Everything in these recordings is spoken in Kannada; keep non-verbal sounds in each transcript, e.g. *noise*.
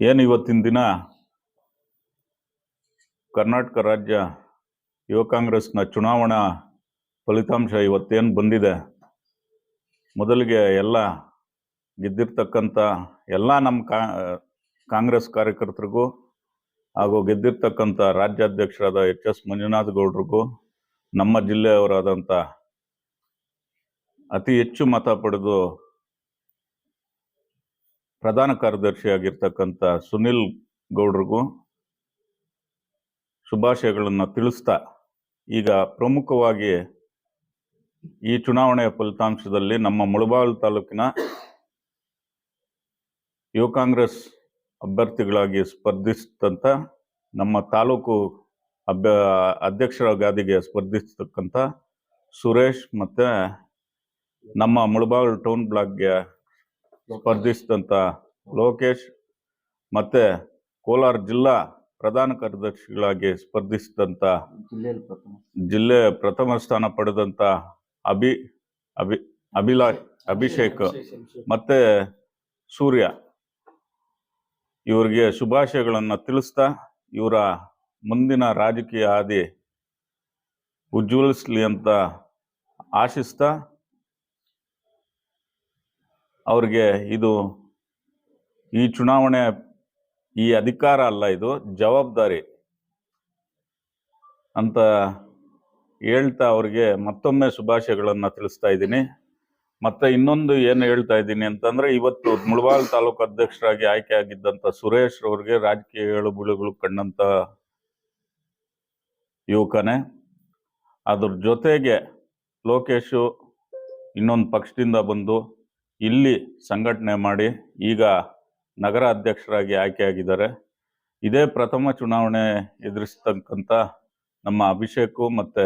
ಏನು ಇವತ್ತಿನ ದಿನ? ಕರ್ನಾಟಕ ರಾಜ್ಯ ಯುವ ಕಾಂಗ್ರೆಸ್ನ ಚುನಾವಣಾ ಫಲಿತಾಂಶ ಇವತ್ತೇನು ಬಂದಿದೆ? ಮೊದಲಿಗೆ ಎಲ್ಲ ಗೆದ್ದಿರ್ತಕ್ಕಂಥ ಎಲ್ಲ ನಮ್ಮ ಕಾ, ಕಾಂಗ್ರೆಸ್ ಕಾರ್ಯಕರ್ತರಿಗೂ ಹಾಗೂ ಗೆದ್ದಿರ್ತಕ್ಕಂಥ ರಾಜ್ಯಾಧ್ಯಕ್ಷರಾದ ಎಚ್ ಎಸ್ ಮಂಜುನಾಥ್ ಗೌಡ್ರಿಗೂ ನಮ್ಮ ಜಿಲ್ಲೆಯವರಾದಂಥ ಅತಿ ಹೆಚ್ಚು ಮತ ಪಡೆದು ಪ್ರಧಾನ ಕಾರ್ಯದರ್ಶಿಯಾಗಿರ್ತಕ್ಕಂಥ ಸುನಿಲ್ ಗೌಡ್ರಿಗೂ ಶುಭಾಶಯಗಳನ್ನು ತಿಳಿಸ್ತಾ, ಈಗ ಪ್ರಮುಖವಾಗಿ ಈ ಚುನಾವಣೆಯ ಫಲಿತಾಂಶದಲ್ಲಿ ನಮ್ಮ ಮುಳಬಾಗಿಲು ತಾಲೂಕಿನ ಯುವ ಕಾಂಗ್ರೆಸ್ ಅಭ್ಯರ್ಥಿಗಳಾಗಿ ಸ್ಪರ್ಧಿಸಿದಂಥ ನಮ್ಮ ತಾಲೂಕು ಅಭ್ಯ, ಅಧ್ಯಕ್ಷರ ಗಾದಿಗೆ ಸ್ಪರ್ಧಿಸತಕ್ಕಂಥ ಸುರೇಶ್ ಮತ್ತು ನಮ್ಮ ಮುಳಬಾಗಿಲು ಟೌನ್ ಬ್ಲಾಕ್ಗೆ ಸ್ಪರ್ಧಿಸಿದಂಥ ಲೋಕೇಶ್ ಮತ್ತು ಕೋಲಾರ ಜಿಲ್ಲಾ ಪ್ರಧಾನ ಕಾರ್ಯದರ್ಶಿಗಳಾಗಿ ಸ್ಪರ್ಧಿಸಿದಂಥ ಜಿಲ್ಲೆ ಪ್ರಥಮ ಸ್ಥಾನ ಪಡೆದಂಥ ಅಭಿ ಅಭಿ ಅಭಿಲಾ ಅಭಿಷೇಕ್ ಮತ್ತು ಸೂರ್ಯ. ಇವರಿಗೆ ಶುಭಾಶಯಗಳನ್ನು ತಿಳಿಸ್ತಾ ಇವರ ಮುಂದಿನ ರಾಜಕೀಯ ಹಾದಿ ಉಜ್ವಲಿಸ್ಲಿ ಅಂತ ಆಶಿಸ್ತಾ ಅವ್ರಿಗೆ ಇದು ಈ ಚುನಾವಣೆ ಈ ಅಧಿಕಾರ ಅಲ್ಲ ಇದು, ಜವಾಬ್ದಾರಿ ಅಂತ ಹೇಳ್ತಾ ಅವ್ರಿಗೆ ಮತ್ತೊಮ್ಮೆ ಶುಭಾಶಯಗಳನ್ನು ತಿಳಿಸ್ತಾ ಇದ್ದೀನಿ. ಮತ್ತೆ ಇನ್ನೊಂದು ಏನು ಹೇಳ್ತಾ ಇದ್ದೀನಿ ಅಂತಂದ್ರೆ, ಇವತ್ತು ಮುಳಬಾಲ್ ತಾಲೂಕು ಅಧ್ಯಕ್ಷರಾಗಿ ಆಯ್ಕೆ ಆಗಿದ್ದಂಥ ಸುರೇಶ್ ಅವ್ರಿಗೆ ರಾಜಕೀಯ ಬುಳುಗಳು ಕಂಡಂತ ಯುವಕನೇ. ಅದ್ರ ಜೊತೆಗೆ ಲೋಕೇಶು ಇನ್ನೊಂದು ಪಕ್ಷದಿಂದ ಬಂದು ಇಲ್ಲಿ ಸಂಘಟನೆ ಮಾಡಿ ಈಗ ನಗರ ಅಧ್ಯಕ್ಷರಾಗಿ ಆಯ್ಕೆಯಾಗಿದ್ದಾರೆ. ಇದೇ ಪ್ರಥಮ ಚುನಾವಣೆ ಎದುರಿಸ್ತಕ್ಕಂಥ ನಮ್ಮ ಅಭಿಷೇಕು ಮತ್ತು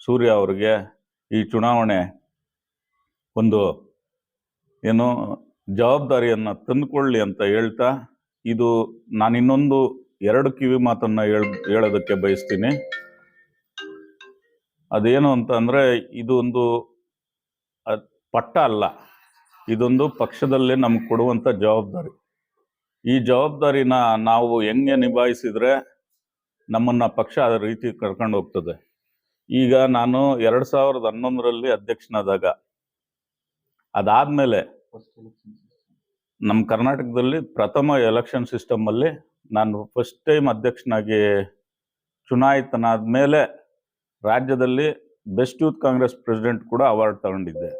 ಸೂರ್ಯ ಅವರಿಗೆ ಈ ಚುನಾವಣೆ ಒಂದು ಏನು ಜವಾಬ್ದಾರಿಯನ್ನು ತಂದುಕೊಳ್ಳಿ ಅಂತ ಹೇಳ್ತಾ, ಇದು ನಾನು ಇನ್ನೊಂದು ಎರಡು ಕಿವಿ ಮಾತನ್ನು ಹೇಳ್, ಹೇಳೋದಕ್ಕೆ ಬಯಸ್ತೀನಿ. ಅದೇನು ಅಂತ ಅಂದರೆ ಇದು ಒಂದು ಪಟ್ಟ ಅಲ್ಲ. ಇದೊಂದು ಪಕ್ಷದಲ್ಲೇ ನಮ್ಗೆ ಕೊಡುವಂಥ ಜವಾಬ್ದಾರಿ. ಈ ಜವಾಬ್ದಾರಿನ ನಾವು ಹೆಂಗೆ ನಿಭಾಯಿಸಿದರೆ ನಮ್ಮನ್ನ ಪಕ್ಷ ಆ ರೀತಿ ಕರ್ಕೊಂಡು ಹೋಗ್ತದೆ. ಈಗ ನಾನು ಎರಡು ಸಾವಿರದ ಹನ್ನೊಂದರಲ್ಲಿ ಅಧ್ಯಕ್ಷನಾದಾಗ ಅದಾದ್ಮೇಲೆ ನಮ್ಮ ಕರ್ನಾಟಕದಲ್ಲಿ ಪ್ರಥಮ ಎಲೆಕ್ಷನ್ ಸಿಸ್ಟಮ್ ಅಲ್ಲಿ ನಾನು ಫಸ್ಟ್ ಟೈಮ್ ಅಧ್ಯಕ್ಷನಾಗಿ ಚುನಾಯಿತನಾದ ಮೇಲೆ ರಾಜ್ಯದಲ್ಲಿ ಬೆಸ್ಟ್ ಯೂತ್ ಕಾಂಗ್ರೆಸ್ ಪ್ರೆಸಿಡೆಂಟ್ ಕೂಡ ಅವಾರ್ಡ್ ತಗೊಂಡಿದ್ದೆ.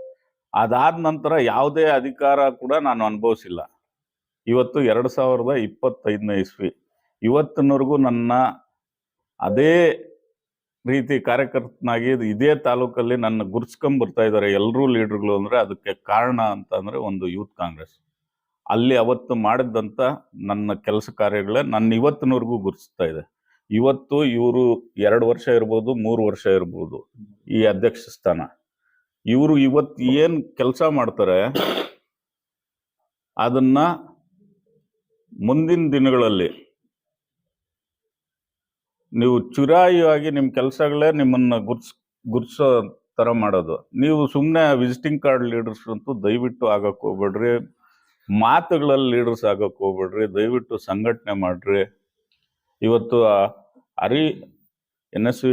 ಅದಾದ ನಂತರ ಯಾವುದೇ ಅಧಿಕಾರ ಕೂಡ ನಾನು ಅನುಭವಿಸಿಲ್ಲ. ಇವತ್ತು ಎರಡು ಸಾವಿರದ ಇಪ್ಪತ್ತೈದನೇ ಇಸ್ವಿ. ಇವತ್ತಿನವರೆಗೂ ನನ್ನ ಅದೇ ರೀತಿ ಕಾರ್ಯಕರ್ತನಾಗಿ ಇದೇ ತಾಲೂಕಲ್ಲಿ ನನ್ನ ಗುರ್ಸ್ಕೊಂಡ್ ಬರ್ತಾ ಇದ್ದಾರೆ ಎಲ್ಲರೂ ಲೀಡರ್ಗಳು ಅಂದ್ರೆ ಅದಕ್ಕೆ ಕಾರಣ ಅಂತ ಅಂದ್ರೆ ಒಂದು ಯೂತ್ ಕಾಂಗ್ರೆಸ್. ಅಲ್ಲಿ ಅವತ್ತು ಮಾಡಿದಂಥ ನನ್ನ ಕೆಲಸ ಕಾರ್ಯಗಳೇ ನನ್ನ ಇವತ್ತಿನವರೆಗೂ ಗುರುತಿಸ್ತಾ ಇದೆ. ಇವತ್ತು ಇವರು ಎರಡು ವರ್ಷ ಇರ್ಬೋದು, ಮೂರು ವರ್ಷ ಇರ್ಬೋದು ಈ ಅಧ್ಯಕ್ಷ ಸ್ಥಾನ. ಇವರು ಇವತ್ತು ಏನು ಕೆಲಸ ಮಾಡ್ತಾರೆ, ಅದನ್ನ ಮುಂದಿನ ದಿನಗಳಲ್ಲಿ ನೀವು ಚುರಾಯಿಯಾಗಿ ನಿಮ್ಮ ಕೆಲಸಗಳೇ ನಿಮ್ಮನ್ನು ಗುರ್ಸ್, ಗುರ್ಸೋ ಥರ ಮಾಡೋದು. ನೀವು ಸುಮ್ಮನೆ ವಿಸಿಟಿಂಗ್ ಕಾರ್ಡ್ ಲೀಡರ್ಸ್ ಅಂತೂ ದಯವಿಟ್ಟು ಆಗಕ್ಕೆ ಹೋಗ್ಬೇಡ್ರಿ. ಮಾತುಗಳಲ್ಲಿ ಲೀಡರ್ಸ್ ಆಗಕ್ಕೆ ಹೋಗ್ಬೇಡ್ರಿ. ದಯವಿಟ್ಟು ಸಂಘಟನೆ ಮಾಡ್ರಿ. ಇವತ್ತು ಅರಿ ಎನ್ ಎಸ್ ವಿ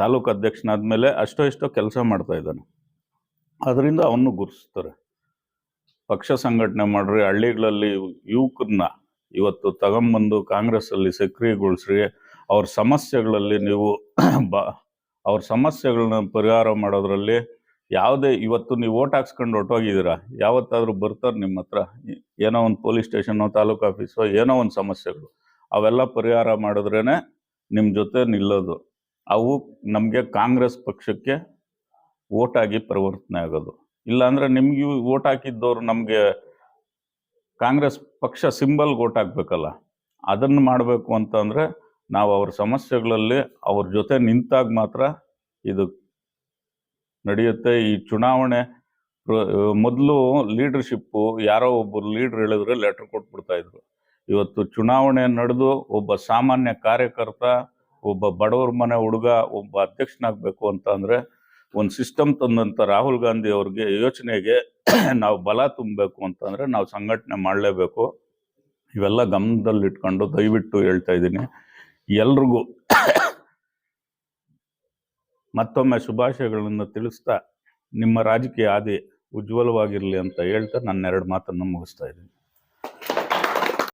ತಾಲೂಕು ಅಧ್ಯಕ್ಷನಾದ್ಮೇಲೆ ಅಷ್ಟೋ ಇಷ್ಟೋ ಕೆಲಸ ಮಾಡ್ತಾ ಇದ್ದಾನೆ. ಅದರಿಂದ ಅವನ್ನು ಗುರುತಿಸ್ತಾರೆ. ಪಕ್ಷ ಸಂಘಟನೆ ಮಾಡ್ರಿ, ಹಳ್ಳಿಗಳಲ್ಲಿ ಯುವಕರನ್ನ ಇವತ್ತು ತಗೊಂಬಂದು ಕಾಂಗ್ರೆಸ್ಸಲ್ಲಿ ಸಕ್ರಿಯಗೊಳಿಸ್ರಿ, ಅವ್ರ ಸಮಸ್ಯೆಗಳಲ್ಲಿ ನೀವು *clears throat* ಬಾ, ಅವ್ರ ಸಮಸ್ಯೆಗಳನ್ನ ಪರಿಹಾರ ಮಾಡೋದ್ರಲ್ಲಿ ಯಾವುದೇ, ಇವತ್ತು ನೀವು ಓಟ್ ಹಾಕ್ಸ್ಕೊಂಡು ಹೊಟ್ಟೋಗಿದ್ದೀರಾ ಯಾವತ್ತಾದರೂ ಬರ್ತಾರೆ ನಿಮ್ಮ ಹತ್ರ ಏನೋ ಒಂದು ಪೊಲೀಸ್ ಸ್ಟೇಷನೋ ತಾಲೂಕು ಆಫೀಸೋ, ಏನೋ ಒಂದು ಸಮಸ್ಯೆಗಳು, ಅವೆಲ್ಲ ಪರಿಹಾರ ಮಾಡಿದ್ರೇ ನಿಮ್ಮ ಜೊತೆ ನಿಲ್ಲೋದು. ಅವು ನಮಗೆ ಕಾಂಗ್ರೆಸ್ ಪಕ್ಷಕ್ಕೆ ಓಟ್ ಆಗಿ ಪರಿವರ್ತನೆ ಆಗೋದು. ಇಲ್ಲಾಂದ್ರೆ ನಿಮ್ಗೆ ಓಟ್ ಹಾಕಿದ್ದವ್ರು ನಮಗೆ ಕಾಂಗ್ರೆಸ್ ಪಕ್ಷ ಸಿಂಬಲ್ಗೆ ಓಟ್ ಹಾಕ್ಬೇಕಲ್ಲ, ಅದನ್ನು ಮಾಡಬೇಕು ಅಂತಂದರೆ ನಾವು ಅವ್ರ ಸಮಸ್ಯೆಗಳಲ್ಲಿ ಅವ್ರ ಜೊತೆ ನಿಂತಾಗ ಮಾತ್ರ ಇದು ನಡೆಯುತ್ತೆ. ಈ ಚುನಾವಣೆ ಮೊದಲು ಲೀಡರ್ಶಿಪ್ಪು ಯಾರೋ ಒಬ್ಬರು ಲೀಡರ್ ಹೇಳಿದ್ರೆ ಲೆಟರ್ ಕೊಟ್ಬಿಡ್ತಾ ಇದ್ರು. ಇವತ್ತು ಚುನಾವಣೆ ನಡೆದು ಒಬ್ಬ ಸಾಮಾನ್ಯ ಕಾರ್ಯಕರ್ತ, ಒಬ್ಬ ಬಡವರ ಮನೆ ಹುಡುಗ, ಒಬ್ಬ ಅಧ್ಯಕ್ಷನಾಗಬೇಕು ಅಂತ ಅಂದ್ರೆ ಒಂದು ಸಿಸ್ಟಮ್ ತಂದಂಥ ರಾಹುಲ್ ಗಾಂಧಿ ಅವ್ರಿಗೆ ಯೋಚನೆಗೆ ನಾವು ಬಲ ತುಂಬಬೇಕು ಅಂತಂದರೆ ನಾವು ಸಂಘಟನೆ ಮಾಡಲೇಬೇಕು. ಇವೆಲ್ಲ ಗಮನದಲ್ಲಿಟ್ಕೊಂಡು ದಯವಿಟ್ಟು ಹೇಳ್ತಾ ಇದ್ದೀನಿ. ಎಲ್ರಿಗೂ ಮತ್ತೊಮ್ಮೆ ಶುಭಾಶಯಗಳನ್ನು ತಿಳಿಸ್ತಾ ನಿಮ್ಮ ರಾಜಕೀಯ ಹಾದಿ ಉಜ್ವಲವಾಗಿರಲಿ ಅಂತ ಹೇಳ್ತಾ ನನ್ನ ಎರಡು ಮಾತನ್ನು ಮುಗಿಸ್ತಾ ಇದ್ದೀನಿ.